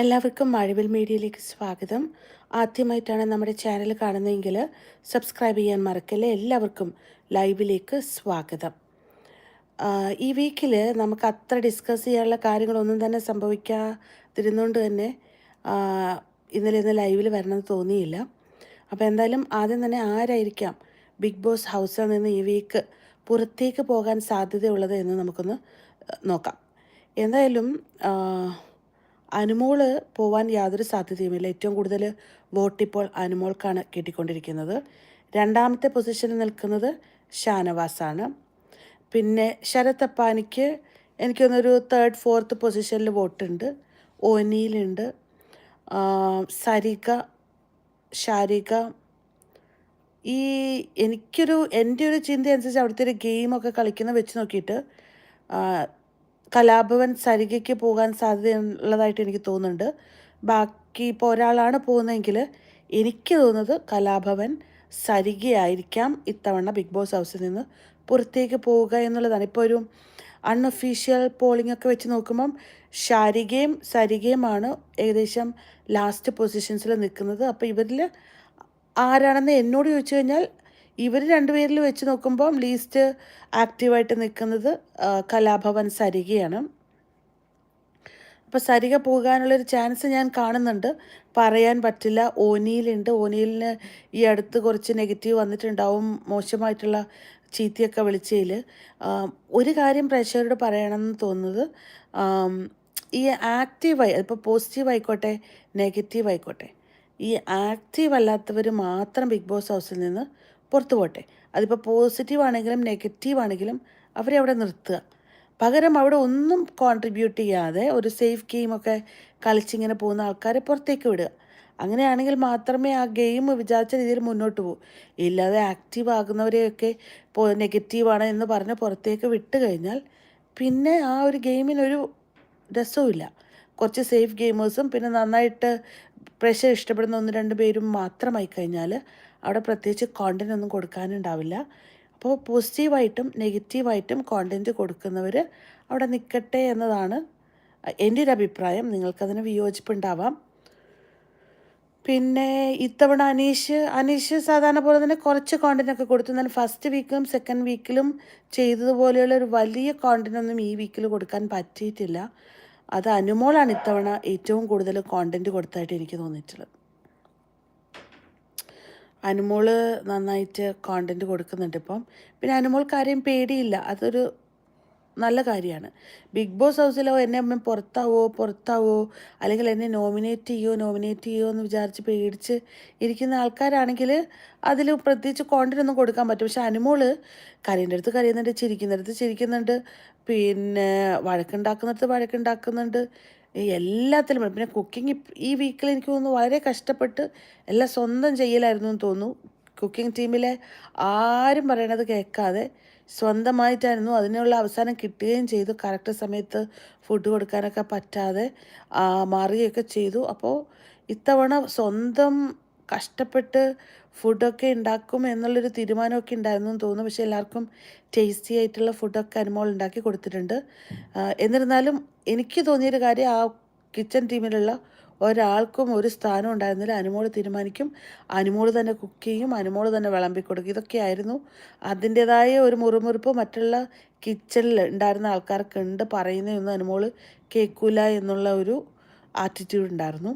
എല്ലാവർക്കും മഴവിൽ മീഡിയയിലേക്ക് സ്വാഗതം. ആദ്യമായിട്ടാണ് നമ്മുടെ ചാനൽ കാണുന്നതെങ്കിൽ സബ്സ്ക്രൈബ് ചെയ്യാൻ മറക്കല്ലേ? എല്ലാവർക്കും ലൈവിലേക്ക് സ്വാഗതം. ഈ വീക്കിൽ നമുക്ക് അത്ര ഡിസ്കസ് ചെയ്യാനുള്ള കാര്യങ്ങളൊന്നും തന്നെ സംഭവിക്കാതിരുന്നുകൊണ്ട് തന്നെ ഇന്നലെ ഇന്ന് ലൈവിൽ വരണമെന്ന് തോന്നിയില്ല. അപ്പോൾ എന്തായാലും ആദ്യം തന്നെ ആരായിരിക്കാം ബിഗ് ബോസ് ഹൗസിൽ നിന്ന് ഈ വീക്ക് പുറത്തേക്ക് പോകാൻ സാധ്യതയുള്ളത് എന്ന് നമുക്കൊന്ന് നോക്കാം. എന്തായാലും അനുമോൾ പോവാൻ യാതൊരു സാധ്യതയുമില്ല. ഏറ്റവും കൂടുതൽ വോട്ട് ഇപ്പോൾ അനുമോൾക്കാണ് കിട്ടിക്കൊണ്ടിരിക്കുന്നത്. രണ്ടാമത്തെ പൊസിഷനിൽ നിൽക്കുന്നത് ഷാനവാസാണ്. പിന്നെ ശരത് അപ്പാനിക്ക് എനിക്കൊന്നൊരു തേർഡ് ഫോർത്ത് പൊസിഷനിൽ വോട്ടുണ്ട്. ഓനിയിലുണ്ട് സരിക ഷാരിക ഈ എനിക്കൊരു എന്റെ ഒരു ചിന്ത അനുസരിച്ച് അവിടുത്തെ ഒരു ഗെയിമൊക്കെ കളിക്കുന്ന വെച്ച് നോക്കിയിട്ട് കലാഭവൻ സരികയ്ക്ക് പോകാൻ സാധ്യതയുള്ളതായിട്ട് എനിക്ക് തോന്നുന്നുണ്ട്. ബാക്കി ഇപ്പോൾ ഒരാളാണ് പോകുന്നതെങ്കിൽ എനിക്ക് തോന്നുന്നത് കലാഭവൻ സരികയായിരിക്കാം ഇത്തവണ ബിഗ് ബോസ് ഹൗസിൽ നിന്ന് പുറത്തേക്ക് പോവുക എന്നുള്ളതാണ്. ഇപ്പോൾ ഒരു അൺഒഫീഷ്യൽ പോളിംഗ് ഒക്കെ വെച്ച് നോക്കുമ്പം ഷാരികയും സരികയുമാണ് ഏകദേശം ലാസ്റ്റ് പൊസിഷൻസിൽ നിൽക്കുന്നത്. അപ്പോൾ ഇവരിൽ ആരാണെന്ന് എന്നോട് ചോദിച്ചു കഴിഞ്ഞാൽ ഇവർ രണ്ടുപേരിൽ വെച്ച് നോക്കുമ്പോൾ ലീസ്റ്റ് ആക്റ്റീവായിട്ട് നിൽക്കുന്നത് കലാഭവൻ സരികയാണ്. അപ്പോൾ സരിക പോകാനുള്ളൊരു ചാൻസ് ഞാൻ കാണുന്നുണ്ട്. പറയാൻ പറ്റില്ല. ഓനിയിലുണ്ട്. ഓനിയിലിന് ഈ അടുത്ത് കുറച്ച് നെഗറ്റീവ് വന്നിട്ടുണ്ടാവും മോശമായിട്ടുള്ള ചീത്തയൊക്കെ വിളിച്ചതിൽ. ഒരു കാര്യം പ്രേക്ഷകരോട് പറയണമെന്ന് തോന്നുന്നത് ഈ ആക്റ്റീവായി ഇപ്പോൾ പോസിറ്റീവ് ആയിക്കോട്ടെ നെഗറ്റീവ് ആയിക്കോട്ടെ ഈ ആക്റ്റീവ് അല്ലാത്തവർ മാത്രം ബിഗ് ബോസ് ഹൗസിൽ നിന്ന് പുറത്തു പോട്ടെ അതിപ്പോൾ പോസിറ്റീവ് ആണെങ്കിലും നെഗറ്റീവ് ആണെങ്കിലും അവരെ അവിടെ നിർത്തുക. പകരം അവിടെ ഒന്നും കോൺട്രിബ്യൂട്ട് ചെയ്യാതെ ഒരു സേഫ് ഗെയിമൊക്കെ കളിച്ചിങ്ങനെ പോകുന്ന ആൾക്കാരെ പുറത്തേക്ക് വിടുക. അങ്ങനെയാണെങ്കിൽ മാത്രമേ ആ ഗെയിം വിചാരിച്ച രീതിയിൽ മുന്നോട്ട് പോകൂ. ഇല്ലാതെ ആക്റ്റീവ് ആകുന്നവരെയൊക്കെ നെഗറ്റീവാണ് എന്ന് പറഞ്ഞ് പുറത്തേക്ക് വിട്ട് കഴിഞ്ഞാൽ പിന്നെ ആ ഒരു ഗെയിമിനൊരു രസവുമില്ല. കുറച്ച് സേഫ് ഗെയിമേഴ്സും പിന്നെ നന്നായിട്ട് പ്രഷർ ഇഷ്ടപ്പെടുന്ന ഒന്ന് രണ്ട് പേരും മാത്രമായി കഴിഞ്ഞാൽ അവിടെ പ്രത്യേകിച്ച് കോണ്ടന്റ് ഒന്നും കൊടുക്കാനുണ്ടാവില്ല. അപ്പോൾ പോസിറ്റീവായിട്ടും നെഗറ്റീവായിട്ടും കോണ്ടന്റ് കൊടുക്കുന്നവർ അവിടെ നിൽക്കട്ടെ എന്നതാണ് എന്റെ ഒരു അഭിപ്രായം. നിങ്ങൾക്കതിന് വിയോജിപ്പുണ്ടാവാം. പിന്നെ ഇത്തവണ അനീഷ് അനീഷ് സാധാരണ പോലെ തന്നെ കുറച്ച് കോണ്ടന്റ് ഒക്കെ കൊടുത്തു. എന്നാൽ ഫസ്റ്റ് വീക്കിലും സെക്കൻഡ് വീക്കിലും ചെയ്തതുപോലെയുള്ള ഒരു വലിയ കോണ്ടന്റ് ഒന്നും ഈ വീക്കിൽ കൊടുക്കാൻ പറ്റിയിട്ടില്ല. അത് അനുമോളാണ് ഇത്തവണ ഏറ്റവും കൂടുതൽ കോണ്ടന്റ് കൊടുത്തതായിട്ട് എനിക്ക് തോന്നിയിട്ടുള്ളത്. അനുമോൾ നന്നായിട്ട് കോണ്ടന്റ് കൊടുക്കുന്നുണ്ട് ഇപ്പം. പിന്നെ അനുമോൾക്ക് ആരെയും പേടിയില്ല. അതൊരു നല്ല കാര്യമാണ്. ബിഗ് ബോസ് ഹൗസിലോ എന്നെ അമ്മ പുറത്താവോ പുറത്താവോ അല്ലെങ്കിൽ എന്നെ നോമിനേറ്റ് ചെയ്യോ നോമിനേറ്റ് ചെയ്യോ എന്ന് വിചാരിച്ച് പേടിച്ച് ഇരിക്കുന്ന ആൾക്കാരാണെങ്കിൽ അതിൽ പ്രത്യേകിച്ച് കോണ്ടന്റ് കൊടുക്കാൻ പറ്റും പക്ഷെ അനുമോൾ കരേന്റെ അടുത്ത് കരയുന്നുണ്ട് ചിരിക്കുന്നിടത്ത് ചിരിക്കുന്നുണ്ട്. പിന്നെ വഴക്കുണ്ടാക്കുന്നിടത്ത് വഴക്കുണ്ടാക്കുന്നുണ്ട്. എല്ലാത്തിലും. പിന്നെ കുക്കിംഗ് ഈ വീക്കിൽ എനിക്ക് തോന്നുന്നു വളരെ കഷ്ടപ്പെട്ട് എല്ലാം സ്വന്തം ചെയ്യലായിരുന്നു എന്ന് തോന്നുന്നു. കുക്കിംഗ് ടീമിലെ ആരും പറയണത് കേൾക്കാതെ സ്വന്തമായിട്ടായിരുന്നു അതിനുള്ള അവസാനം കിട്ടുകയും ചെയ്തു. കറക്റ്റ് സമയത്ത് ഫുഡ് കൊടുക്കാനൊക്കെ പറ്റാതെ മാറുകയൊക്കെ ചെയ്തു. അപ്പോൾ ഇത്തവണ സ്വന്തം കഷ്ടപ്പെട്ട് ഫുഡൊക്കെ ഉണ്ടാക്കും എന്നുള്ളൊരു തീരുമാനമൊക്കെ ഉണ്ടായിരുന്നു എന്ന് തോന്നുന്നു. പക്ഷേ എല്ലാവർക്കും ടേസ്റ്റി ആയിട്ടുള്ള ഫുഡൊക്കെ അനുമോൾ ഉണ്ടാക്കി കൊടുത്തിട്ടുണ്ട്. എന്നിരുന്നാലും എനിക്ക് തോന്നിയൊരു കാര്യം ആ കിച്ചൺ ടീമിലുള്ള ഒരാൾക്കും ഒരു സ്ഥാനം ഉണ്ടായിരുന്നില്ല. അനുമോൾ തീരുമാനിക്കും. അനുമോൾ തന്നെ കുക്ക് ചെയ്യും. അനുമോൾ തന്നെ വിളമ്പി കൊടുക്കും. ഇതൊക്കെയായിരുന്നു അതിന്റെതായ ഒരു മുറുമുറുപ്പ് മറ്റുള്ള കിച്ചണിൽ ഉണ്ടായിരുന്ന ആൾക്കാർക്ക് ഉണ്ട് പറയുന്നതൊന്നും അനുമോൾ കേൾക്കൂല എന്നുള്ള ഒരു ആറ്റിറ്റ്യൂഡ് ഉണ്ടായിരുന്നു.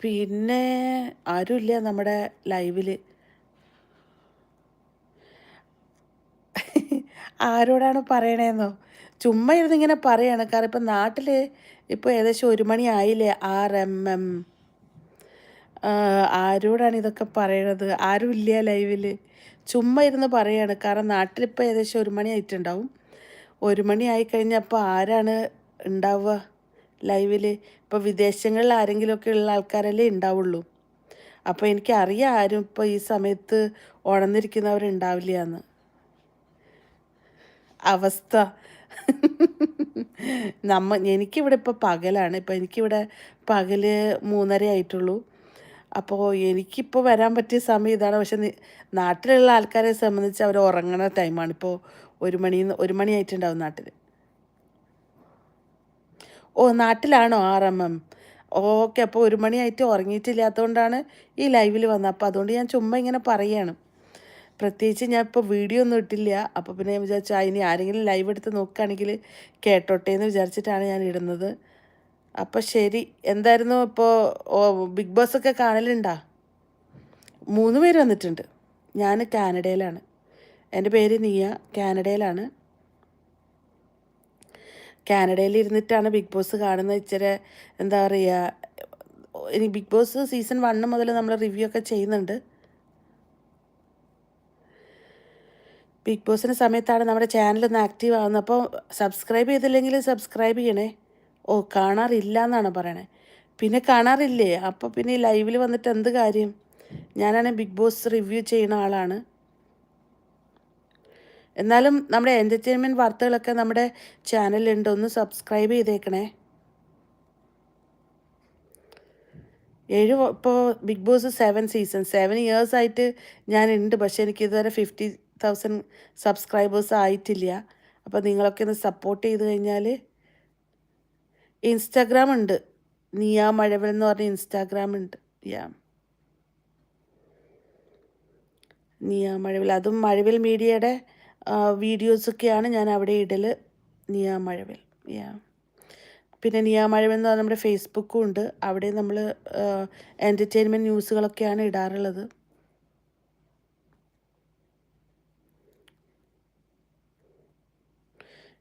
പിന്നെ ആരുമില്ല നമ്മുടെ ലൈവിൽ ആരോടാണ് പറയണേന്നോ? ചുമ്മാ ഇരുന്ന് ഇങ്ങനെ പറയാണ്. കാരണം ഇപ്പം നാട്ടിൽ ഇപ്പോൾ ഏകദേശം ഒരു മണി ആയില്ലേ? R M M. ആരോടാണ് ഇതൊക്കെ പറയണത്? ആരുമില്ല ലൈവിൽ ചുമ്മാ ഇരുന്ന് പറയാണ്. കാരണം നാട്ടിലിപ്പോൾ ഏകദേശം ഒരു മണി ആയിട്ടുണ്ടാവും. ഒരു മണി ആയിക്കഴിഞ്ഞപ്പോൾ ആരാണ് ഉണ്ടാവുക? ലൈവിൽ ഇപ്പോൾ വിദേശങ്ങളിൽ ആരെങ്കിലുമൊക്കെ ഉള്ള ആൾക്കാരല്ലേ ഉണ്ടാവുള്ളൂ. അപ്പോൾ എനിക്കറിയാം ആരും ഇപ്പോൾ ഈ സമയത്ത് ഉണർന്നിരിക്കുന്നവരുണ്ടാവില്ല എന്ന് അവസ്ഥ. നമ്മ എനിക്കിവിടെ ഇപ്പോൾ പകലാണ്. ഇപ്പോൾ എനിക്കിവിടെ പകൽ മൂന്നര ആയിട്ടുള്ളൂ. അപ്പോൾ എനിക്കിപ്പോൾ വരാൻ പറ്റിയ സമയം ഇതാണ്. പക്ഷെ നാട്ടിലുള്ള ആൾക്കാരെ സംബന്ധിച്ച് അവർ ഉറങ്ങണ ടൈമാണ്. ഇപ്പോൾ ഒരു മണി ഒരു മണി ആയിട്ടുണ്ടാവും നാട്ടിൽ ഓ നാട്ടിലാണോ ആർ എം എം? ഓക്കെ അപ്പോൾ ഒരു മണിയായിട്ട് ഉറങ്ങിയിട്ടില്ലാത്തതുകൊണ്ടാണ് ഈ ലൈവിൽ വന്നത് അപ്പോൾ അതുകൊണ്ട് ഞാൻ ചുമ്മാ ഇങ്ങനെ പറയുകയാണ് പ്രത്യേകിച്ച് ഞാൻ ഇപ്പോൾ വീഡിയോ ഒന്നും ഇട്ടില്ല. അപ്പോൾ പിന്നെ ഞാൻ വിചാരിച്ചു ഇനി ആരെങ്കിലും ലൈവ് എടുത്ത് നോക്കുകയാണെങ്കിൽ കേട്ടോട്ടെ എന്ന് വിചാരിച്ചിട്ടാണ് ഞാൻ ഇടുന്നത്. അപ്പോൾ ശരി. എന്തായിരുന്നു ഇപ്പോൾ ബിഗ് ബോസ് ഒക്കെ കാണലുണ്ടാ? മൂന്ന് പേര് വന്നിട്ടുണ്ട്. ഞാൻ കാനഡയിലാണ്. എന്റെ പേര് നിയ കാനഡയിലാണ്. കാനഡയിൽ ഇരുന്നിട്ടാണ് ബിഗ് ബോസ് കാണുന്നത് ഇച്ചിരി എന്താ പറയുക ഇനി ബിഗ് ബോസ് സീസൺ വണ്ണ് മുതൽ നമ്മൾ റിവ്യൂ ഒക്കെ ചെയ്യുന്നുണ്ട്. ബിഗ് ബോസിന്റെ സമയത്താണ് നമ്മുടെ ചാനൽ ഒന്ന് ആക്റ്റീവ് ആവുന്നത്. അപ്പോൾ സബ്സ്ക്രൈബ് ചെയ്തില്ലെങ്കിൽ സബ്സ്ക്രൈബ് ചെയ്യണേ. ഓ കാണാറില്ല എന്നാണ് പറയണേ. പിന്നെ കാണാറില്ലേ? അപ്പോൾ പിന്നെ ലൈവിൽ വന്നിട്ട് എന്ത് കാര്യം? ഞാനാണ് ബിഗ് ബോസ് റിവ്യൂ ചെയ്യുന്ന ആളാണ്. എന്നാലും നമ്മുടെ എന്റർടൈൻമെന്റ് വാർത്തകളൊക്കെ നമ്മുടെ ചാനലുണ്ട് ഒന്ന് സബ്സ്ക്രൈബ് ചെയ്തേക്കണേ. ഏഴ് ഇപ്പോൾ Big Boss seven season seven years ആയിട്ട് ഞാൻ ഉണ്ട് പക്ഷേ എനിക്ക് ഇതുവരെ ഫിഫ്റ്റി തൗസൻഡ് സബ്സ്ക്രൈബേഴ്സ് ആയിട്ടില്ല. അപ്പോൾ നിങ്ങളൊക്കെ ഒന്ന് സപ്പോർട്ട് ചെയ്ത് കഴിഞ്ഞാൽ ഇൻസ്റ്റാഗ്രാം ഉണ്ട് നിയ മഴവിൽ എന്ന് പറഞ്ഞ ഇൻസ്റ്റാഗ്രാം ഉണ്ട് യാ നിയ മഴവിൽ. അതും മഴവിൽ മീഡിയയുടെ വീഡിയോസൊക്കെയാണ് ഞാൻ അവിടെ ഇടൽ നിയാമഴവിൽ. യാ. പിന്നെ നിയാമഴവിൽ എന്ന് പറഞ്ഞാൽ നമ്മുടെ ഫേസ്ബുക്കും ഉണ്ട്. അവിടെ നമ്മൾ എന്റർടൈൻമെന്റ് ന്യൂസുകളൊക്കെയാണ് ഇടാറുള്ളത്.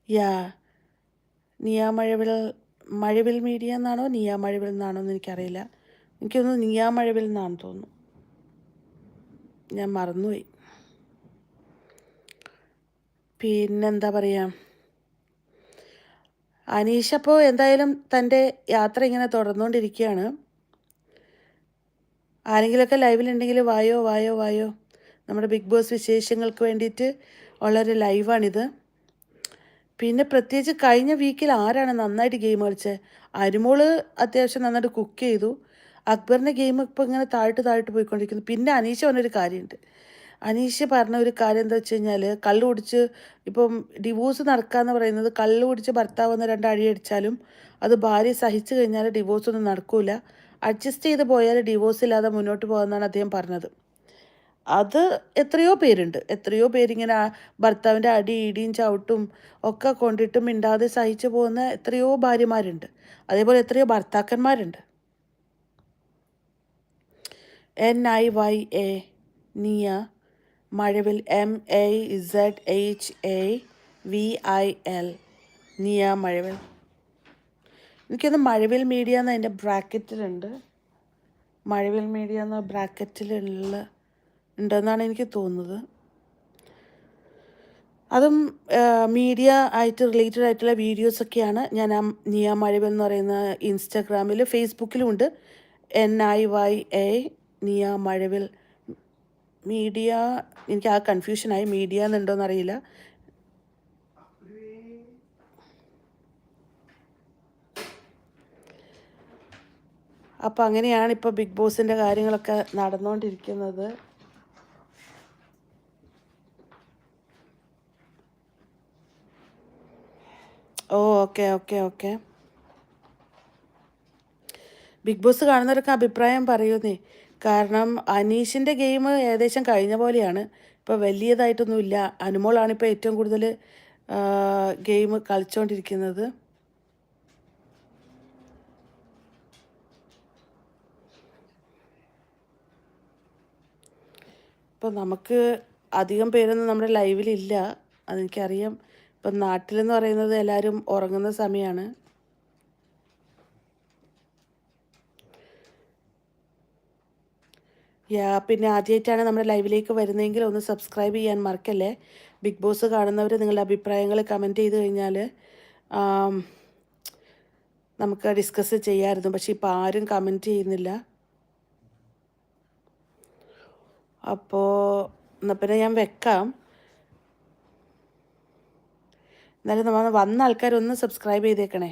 യാ. നിയാമഴവിൽ മഴവിൽ മീഡിയ എന്നാണോ? നിയാമഴവിൽ എന്നാണോ എന്ന് എനിക്കറിയില്ല. എനിക്കൊന്ന് നിയാമഴവിൽ എന്നാണെന്ന് തോന്നുന്നു. ഞാൻ മറന്നുപോയി. പിന്നെന്താ പറയുക അനീഷ് അപ്പോൾ എന്തായാലും തന്റെ യാത്ര ഇങ്ങനെ തുടർന്നുകൊണ്ടിരിക്കുകയാണ് ആരെങ്കിലുമൊക്കെ ലൈവിലുണ്ടെങ്കിൽ വായോ വായോ വായോ. നമ്മുടെ ബിഗ് ബോസ് വിശേഷങ്ങൾക്ക് വേണ്ടിയിട്ട് ഉള്ളൊരു ലൈവാണിത്. പിന്നെ പ്രത്യേകിച്ച് കഴിഞ്ഞ വീക്കിൽ ആരാണ് നന്നായിട്ട് ഗെയിം കളിച്ചത് അരുമോൾ അത്യാവശ്യം നന്നായിട്ട് കുക്ക് ചെയ്തു. അക്ബറിന്റെ ഗെയിം ഇപ്പോൾ ഇങ്ങനെ താഴ്ത്ത് താഴ്ത്ത് പോയിക്കൊണ്ടിരിക്കുന്നു. പിന്നെ അനീഷ പറഞ്ഞൊരു കാര്യമുണ്ട്. അനീഷ പറഞ്ഞ ഒരു കാര്യം എന്താ വെച്ച് കഴിഞ്ഞാൽ കള്ള് കുടിച്ച് ഇപ്പം ഡിവോഴ്സ് നടക്കാന്ന് പറയുന്നത് കള്ള് കുടിച്ച് ഭർത്താവ് വന്ന് രണ്ട് അടി അടിച്ചാലും അത് ഭാര്യ സഹിച്ചു കഴിഞ്ഞാൽ ഡിവോഴ്സ് ഒന്നും നടക്കൂല. അഡ്ജസ്റ്റ് ചെയ്ത് പോയാൽ ഡിവോഴ്സ് ഇല്ലാതെ മുന്നോട്ട് പോകുമെന്നാണ് അദ്ദേഹം പറഞ്ഞത്. അത് എത്രയോ പേരുണ്ട്. എത്രയോ പേരിങ്ങനെ ഭർത്താവിന്റെ അടി ഇടിയും ചവിട്ടും ഒക്കെ കൊണ്ടിട്ടും മിണ്ടാതെ സഹിച്ചു പോകുന്ന എത്രയോ ഭാര്യമാരുണ്ട്. അതേപോലെ എത്രയോ ഭർത്താക്കന്മാരുണ്ട്. എൻ ഐ വൈ എ നിയ മഴവിൽ M A Z H A V I L നിയ മഴവിൽ. എനിക്കൊന്ന് മഴവിൽ മീഡിയ എന്ന് അതിന്റെ ബ്രാക്കറ്റിലുണ്ട്. മഴവിൽ മീഡിയ എന്ന ബ്രാക്കറ്റിലുള്ള ഉണ്ടെന്നാണ് എനിക്ക് തോന്നുന്നത്. അതും മീഡിയ ആയിട്ട് റിലേറ്റഡ് ആയിട്ടുള്ള വീഡിയോസൊക്കെയാണ് ഞാൻ ആ നിയ മഴവിൽ എന്ന് പറയുന്ന ഇൻസ്റ്റാഗ്രാമിൽ ഫേസ്ബുക്കിലും ഉണ്ട്. എൻ ഐ വൈ എ നിയ മഴവിൽ. മീഡിയ എനിക്ക് ആ കൺഫ്യൂഷനായി മീഡിയ എന്നുണ്ടോയെന്ന് അറിയില്ല അപ്പോൾ അങ്ങനെയാണ് ഇപ്പോൾ ബിഗ് ബോസിന്റെ കാര്യങ്ങളൊക്കെ നടന്നുകൊണ്ടിരിക്കുന്നത് ഓ okay okay okay. Big Boss കാണുന്നവരൊക്കെ അഭിപ്രായം പറയുന്നേ. കാരണം അനീഷിന്റെ ഗെയിം ഏകദേശം കഴിഞ്ഞ പോലെയാണ്. ഇപ്പോൾ വലിയതായിട്ടൊന്നുമില്ല. അനുമോളാണ് ഇപ്പോൾ ഏറ്റവും കൂടുതൽ ഗെയിം കളിച്ചുകൊണ്ടിരിക്കുന്നത് ഇപ്പോൾ നമുക്ക് അധികം പേരൊന്നും നമ്മുടെ ലൈവിലില്ല. അതെനിക്കറിയാം. ഇപ്പം നാട്ടിലെന്ന് പറയുന്നത് എല്ലാവരും ഉറങ്ങുന്ന സമയമാണ് യാ പിന്നെ ആദ്യമായിട്ടാണ് നമ്മുടെ ലൈവിലേക്ക് വരുന്നതെങ്കിൽ ഒന്ന് സബ്സ്ക്രൈബ് ചെയ്യാൻ മറക്കല്ലേ? ബിഗ് ബോസ് കാണുന്നവർ നിങ്ങളുടെ അഭിപ്രായങ്ങൾ കമന്റ് ചെയ്ത് കഴിഞ്ഞാൽ നമുക്ക് ഡിസ്കസ് ചെയ്യാമായിരുന്നു. പക്ഷെ ഇപ്പോൾ ആരും കമന്റ് ചെയ്യുന്നില്ല. അപ്പോൾ എന്നാൽ പിന്നെ ഞാൻ വെക്കാം. എന്നാലും നമ്മൾ വന്ന ആൾക്കാരൊന്ന് സബ്സ്ക്രൈബ് ചെയ്തേക്കണേ.